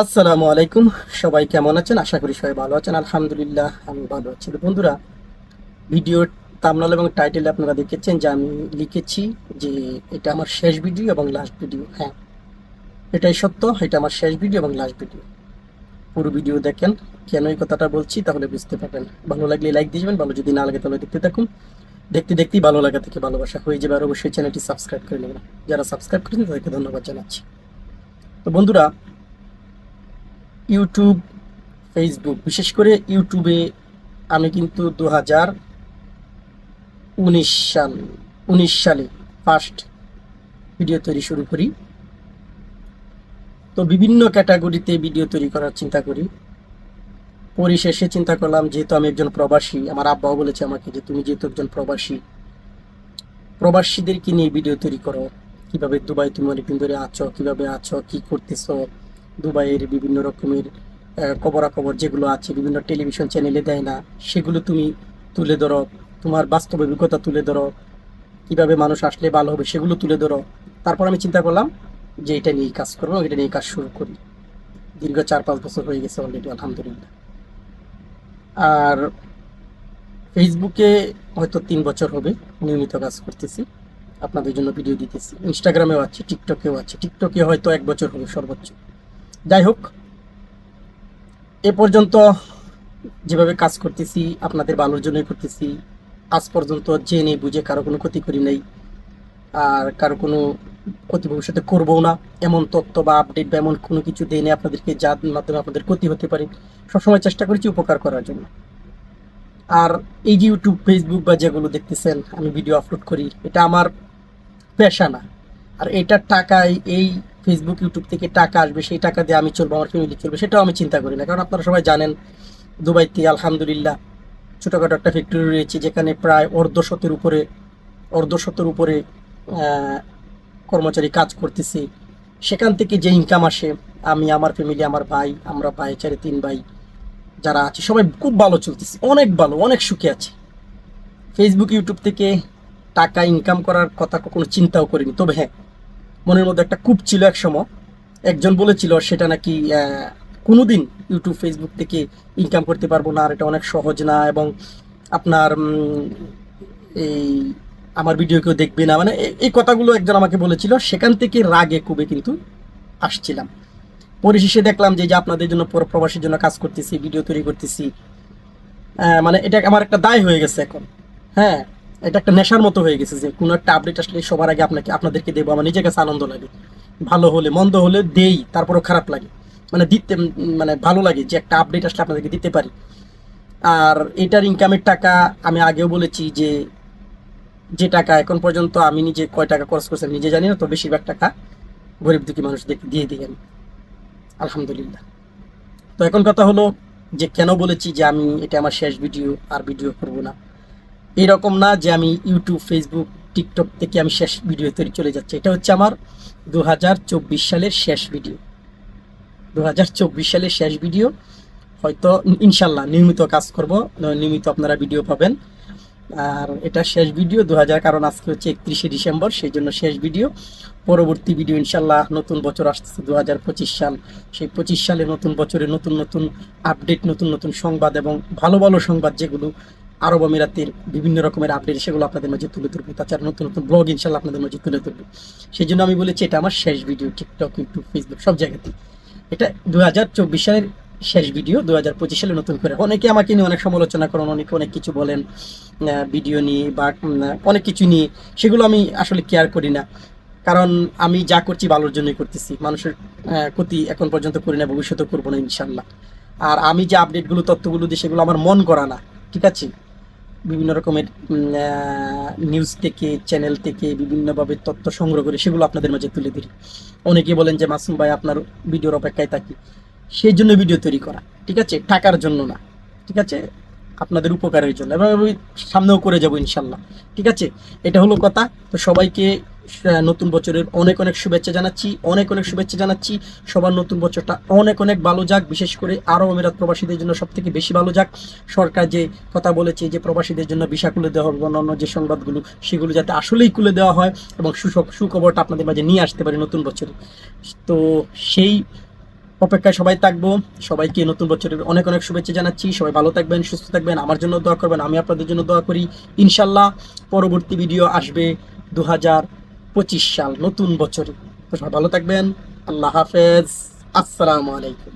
আসসালামু আলাইকুম। সবাই কেমন আছেন? আশা করি সবাই ভালো আছেন। আলহামদুলিল্লাহ, আমি ভালো আছি। বন্ধুরা ভিডিও তামনাল এবং টাইটেলে আপনারা দেখেছেন যে আমি লিখেছি যে এটা আমার শেষ ভিডিও এবং লাস্ট ভিডিও হ্যাঁ এটাই সত্য, এটা আমার শেষ ভিডিও এবং লাস্ট ভিডিও পুরো ভিডিও দেখেন, কেন এই কথাটা বলছি তাহলে বুঝতে পারবেন। ভালো লাগলে লাইক দিয়ে যাবেন, ভালো যদি না লাগে তাহলে দেখতে থাকুন। দেখতে দেখতেই ভালো লাগা থেকে ভালোবাসা হয়ে যাবে। আর অবশ্যই চ্যানেলটি সাবস্ক্রাইব করে নেবেন। যারা সাবস্ক্রাইব করেছেন তাদেরকে ধন্যবাদ জানাচ্ছি। তো বন্ধুরা ইউটিউব, ফেসবুক, বিশেষ করে ইউটিউবে আমি কিন্তু দু হাজার উনিশ সাল, উনিশ সালে ফার্স্ট ভিডিও তৈরি শুরু করি। তো বিভিন্ন ক্যাটাগরিতে ভিডিও তৈরি করার চিন্তা করি। পরিশেষে চিন্তা করলাম, যেহেতু আমি একজন প্রবাসী, আমার আব্বাও বলেছে আমাকে যে তুমি যেহেতু একজন প্রবাসী, প্রবাসীদেরকে নিয়ে ভিডিও তৈরি করো। কীভাবে দুবাই তুমি অনেকদিন ধরে আছো, কীভাবে আছো, কি করতেছো দুবাইয়ের বিভিন্ন রকমের খবরাখবর যেগুলো আছে, বিভিন্ন টেলিভিশন চ্যানেলে দেয় না, সেগুলো তুমি তুলে ধরো। তোমার বাস্তব অভিজ্ঞতা তুলে ধরো। কীভাবে মানুষ আসলে ভালো হবে সেগুলো তুলে ধরো। তারপর আমি চিন্তা করলাম যে এটা নিয়েই কাজ করব এটা নিয়ে কাজ শুরু করি। দীর্ঘ চার পাঁচ বছর হয়ে গেছে অলরেডি আলহামদুলিল্লাহ। আর ফেসবুকে হয়তো তিন বছর হবে নিয়মিত কাজ করতেছি। আপনাদের জন্য ভিডিও দিতেছি। ইনস্টাগ্রামেও আছে টিকটকেও আছে। টিকটকে হয়তো এক বছর হবে সর্বোচ্চ। যাই হোক, এ পর্যন্ত যেভাবে কাজ করতেছি, আপনাদের ভালোর জন্যই করতেছি, আজ পর্যন্ত জেনে বুঝে কারও কোনো ক্ষতি করি নাই, আর কারও কোনো ক্ষতি ভবিষ্যতে করব না। এমন তথ্য বা আপডেট বা এমন কোনো কিছু দেয় আপনাদেরকে, যার মাধ্যমে আপনাদের ক্ষতি হতে পারে। সবসময় চেষ্টা করেছি উপকার করার জন্য। আর এই যে ইউটিউব ফেসবুক বা যেগুলো দেখতেছেন, আমি ভিডিও আপলোড করি, এটা আমার পেশা না। আর এটার টাকায় এই ফেসবুক ইউটিউব থেকে টাকা আসবে, সেই টাকা দিয়ে আমি চলবো, আমার ফ্যামিলি চলবে, সেটাও আমি চিন্তা করি না। কারণ আপনারা সবাই জানেন দুবাইতে আলহামদুলিল্লাহ ছোটোখাটো একটা ফ্যাক্টরি রয়েছে, যেখানে প্রায় অর্ধশতের উপরে অর্ধশতের উপরে কর্মচারী কাজ করতেছে। সেখান থেকে যে ইনকাম আসে, আমি আমার ফ্যামিলি আমার ভাই, আমরা ভাই চারে, তিন ভাই যারা আছে, সবাই খুব ভালো চলতেছে, অনেক ভালো, অনেক সুখে আছে। ফেসবুক ইউটিউব থেকে টাকা ইনকাম করার কথা কখনো চিন্তাও করিনি, তবে হ্যাঁ মনের মধ্যে একটা কূপ ছিল এক সময়। একজন বলেছিল, সেটা নাকি কোনোদিন ইউটিউব ফেসবুক থেকে ইনকাম করতে পারব না, আর এটা অনেক সহজ না এবং আপনার এই, আমার ভিডিও কেউ দেখবে না। মানে এই কথাগুলো একজন আমাকে বলেছিল। সেখান থেকে রাগে খুবই কিন্তু আসছিলাম। পরিশেষে দেখলাম যে আপনাদের জন্য পুরো, প্রবাসীর জন্য কাজ করতেছি ভিডিও তৈরি করতেছি। মানে এটা আমার একটা দায় হয়ে গেছে এখন। হ্যাঁ এটা একটা নেশার মতো হয়ে গেছে যে কোনো একটা আপডেট আসলে সবার আগে আপনাকে, আপনাদেরকে দেবো, আমার নিজের কাছে আনন্দ লাগে। ভালো হলে, মন্দ হলে দেই, তারপরেও খারাপ লাগে। মানে দিতে মানে ভালো লাগে যে একটা আপডেট আসলে আপনাদেরকে দিতে পারি। আর এটার ইনকামের টাকা আমি আগেও বলেছি যে যে টাকা এখন পর্যন্ত আমি নিজে কয় টাকা খরচ করছি নিজে জানি না, তো বেশিরভাগ টাকা গরিব দুঃখী মানুষদেরকে দিয়ে দিই আমি। আলহামদুলিল্লাহ। তো এখন কথা হলো যে কেন বলেছি যে আমি, এটা আমার শেষ ভিডিও আর ভিডিও করব না। এরকম না যে আমি ইউটিউব ফেসবুক টিকটক থেকে আমি শেষ ভিডিও তৈরি চলে যাচ্ছি। এটা হচ্ছে আমার দু হাজার চব্বিশ সালের শেষ ভিডিও দু হাজার চব্বিশ সালের শেষ ভিডিও হয়তো ইনশাল্লাহ নিয়মিত কাজ করব নিয়মিত আপনারা ভিডিও পাবেন। আর এটা শেষ ভিডিও দু হাজার কারণ আজকে হচ্ছে একত্রিশে ডিসেম্বর, সেই জন্য শেষ ভিডিও পরবর্তী ভিডিও ইনশাল্লাহ নতুন বছর আসতেছে দু হাজার পঁচিশ সাল। সেই পঁচিশ সালে নতুন বছরে নতুন নতুন আপডেট নতুন নতুন সংবাদ এবং ভালো ভালো সংবাদ যেগুলো আরব আমিরাতের বিভিন্ন রকমের আপডেট সেগুলো আপনাদের মাঝে তুলে ধরবো। তাছাড়া নতুন নতুন ব্লগ ইনশাল্লাহ আপনাদের মাঝে তুলে ধরবো। সেই জন্য আমি বলেছি, এটা আমার শেষ ভিডিও টিকটক ইউটিউব ফেসবুক সব জায়গাতেই। এটা দু হাজার চব্বিশ সালের শেষ ভিডিও দু হাজার পঁচিশ সালে নতুন করে। অনেকে আমাকে নিয়ে অনেক সমালোচনা করেন, অনেকে অনেক কিছু বলেন ভিডিও নিয়ে বা অনেক কিছু নিয়ে। সেগুলো আমি আসলে কেয়ার করি না। কারণ আমি যা করছি ভালোর জন্যই করতেছি। মানুষের ক্ষতি এখন পর্যন্ত করি না ভবিষ্যতে করব না ইনশাল্লাহ আর আমি যে আপডেটগুলো তথ্যগুলো দিই, সেগুলো আমার মন করা না। ঠিক আছে? বিভিন্ন রকমের নিউজ থেকে চ্যানেল থেকে বিভিন্নভাবে তথ্য সংগ্রহ করে, সেগুলো আপনাদের মাঝে তুলে দিই অনেকে বলেন যে, মাসুম ভাই, আপনার ভিডিওর অপেক্ষায় থাকি। সেই জন্য ভিডিও তৈরি করা, ঠিক আছে? টাকার জন্য না, ঠিক আছে? আপনাদের উপকারের জন্য। এবং আমি সামনেও করে যাব ইনশাল্লাহ, ঠিক আছে? এটা হলো কথা। তো সবাইকে নতুন বছরের অনেক অনেক শুভেচ্ছা জানাচ্ছি, অনেক অনেক শুভেচ্ছা জানাচ্ছি। সবার নতুন বছরটা অনেক অনেক ভালো যাক, বিশেষ করে আরও আমিরাত প্রবাসীদের জন্য সব থেকে বেশি ভালো যাক। সরকার যে কথা বলেছে যে প্রবাসীদের জন্য ভিসা খুলে দেওয়া হবে, অন্যান্য যে সংবাদগুলো, সেগুলো যাতে আসলেই খুলে দেওয়া হয় এবং সুসব সুখবরটা আপনাদের মাঝে নিয়ে আসতে পারে নতুন বছরে। তো সেই অপেক্ষায় সবাই থাকব। সবাইকে নতুন বছরের অনেক অনেক শুভেচ্ছা জানাচ্ছি। সবাই ভালো থাকবেন, সুস্থ থাকবেন, আমার জন্য দোয়া করবেন, আমি আপনাদের জন্য দোয়া করি। ইনশাল্লাহ পরবর্তী ভিডিও আসবে দু হাজার পঁচিশ সাল নতুন বছরে। তো সবাই ভালো থাকবেন। আল্লাহ হাফেজ। আসসালামু আলাইকুম।